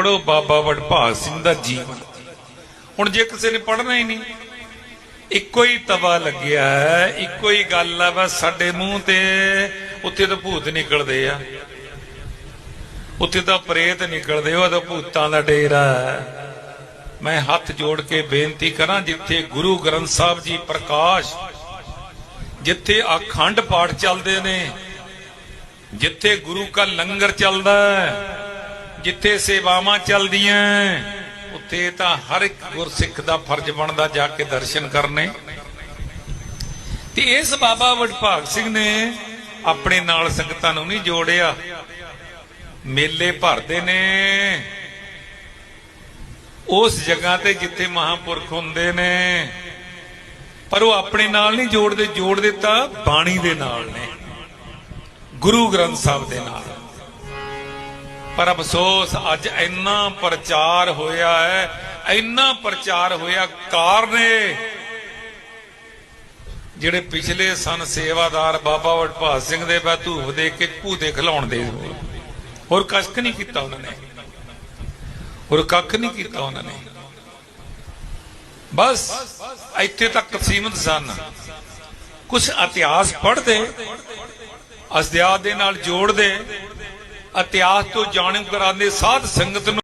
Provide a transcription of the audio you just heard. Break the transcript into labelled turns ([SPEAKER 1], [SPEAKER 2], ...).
[SPEAKER 1] ਪੜੋ ਬਾਬਾ ਵਡਭਾਗ ਸਿੰਘ ਦਾ ਜੀਵਨ ਹੁਣ ਜੇ ਕਿਸੇ ਨੇ ਪੜਨਾ ਹੀ ਨਹੀਂ, ਇੱਕੋ ਹੀ ਤਵਾ ਲੱਗਿਆ ਹੈ, ਇੱਕੋ ਹੀ ਗੱਲ ਆ, ਬਸ ਸਾਡੇ ਮੂੰਹ ਤੇ ਉੱਥੇ ਤਾਂ ਭੂਤ ਨਿਕਲਦੇ ਆ। ਉੱਥੇ ਤਾਂ ਪ੍ਰੇਤ ਨਿਕਲਦੇ, ਉਹ ਤਾਂ ਭੂਤਾਂ ਦਾ ਡੇਰਾ ਮੈਂ ਹੱਥ ਜੋੜ ਕੇ ਬੇਨਤੀ ਕਰਾਂ, ਜਿੱਥੇ ਗੁਰੂ ਗ੍ਰੰਥ ਸਾਹਿਬ ਜੀ ਪ੍ਰਕਾਸ਼, ਜਿੱਥੇ ਅਖੰਡ ਪਾਠ ਚੱਲਦੇ ਨੇ, ਜਿੱਥੇ ਗੁਰੂ ਕਾ ਲੰਗਰ ਚੱਲਦਾ ਹੈ ਜਿੱਥੇ ਸੇਵਾਵਾਂ ਚੱਲਦੀਆਂ ਉੱਥੇ ਤਾਂ ਹਰ ਇੱਕ ਗੁਰਸਿੱਖ ਦਾ ਫਰਜ਼ ਬਣਦਾ ਜਾ ਕੇ ਦਰਸ਼ਨ ਕਰਨੇ। ਤੇ ਇਸ ਬਾਬਾ ਵਡਭਾਗ ਸਿੰਘ ਨੇ ਆਪਣੇ ਨਾਲ ਸੰਗਤਾਂ ਨੂੰ ਨਹੀਂ ਜੋੜਿਆ। ਮੇਲੇ ਭਰਦੇ ਨੇ। ਉਸ ਜਗ੍ਹਾ ਤੇ ਜਿੱਥੇ ਮਹਾਪੁਰਖ ਹੁੰਦੇ ਨੇ। ਪਰ ਉਹ ਆਪਣੇ ਨਾਲ ਨਹੀਂ ਜੋੜਦੇ, ਜੋੜ ਦਿੱਤਾ ਬਾਣੀ ਦੇ ਨਾਲ ਨੇ, ਗੁਰੂ ਗ੍ਰੰਥ ਸਾਹਿਬ ਦੇ ਨਾਲ। ਪਰ ਅਫਸੋਸ, ਅੱਜ ਇੰਨਾ ਪ੍ਰਚਾਰ ਹੋਇਆ ਹੈ, ਇੰਨਾ ਪ੍ਰਚਾਰ ਹੋਇਆ ਕਾਰਨੇ ਜਿਹੜੇ ਪਿਛਲੇ ਸਨ ਸੇਵਾਦਾਰ ਬਾਬਾ ਵਡਭਾਗ ਸਿੰਘ ਦੇ ਬਾ ਦੇ ਕੇ ਭੂਤੇ ਖਿਲਾਉਣ ਦੇ। ਹੋਰ ਕੱਖ ਨਹੀਂ ਕੀਤਾ ਉਹਨਾਂ ਨੇ। ਹੋਰ ਕੱਖ ਨਹੀਂ ਕੀਤਾ ਉਹਨਾਂ ਨੇ। ਬਸ, ਇੱਥੇ ਤੱਕ ਸੀਮਤ ਸਨ। ਕੁਝ ਇਤਿਹਾਸ ਪੜ੍ਹਦੇ ਅਸਦਿਆਤ ਦੇ ਨਾਲ ਜੋੜਦੇ ਇਤਿਹਾਸ ਤੋਂ ਜਾਣੂ ਕਰਾਉਂਦੇ ਸਾਧ ਸੰਗਤ ਨੂੰ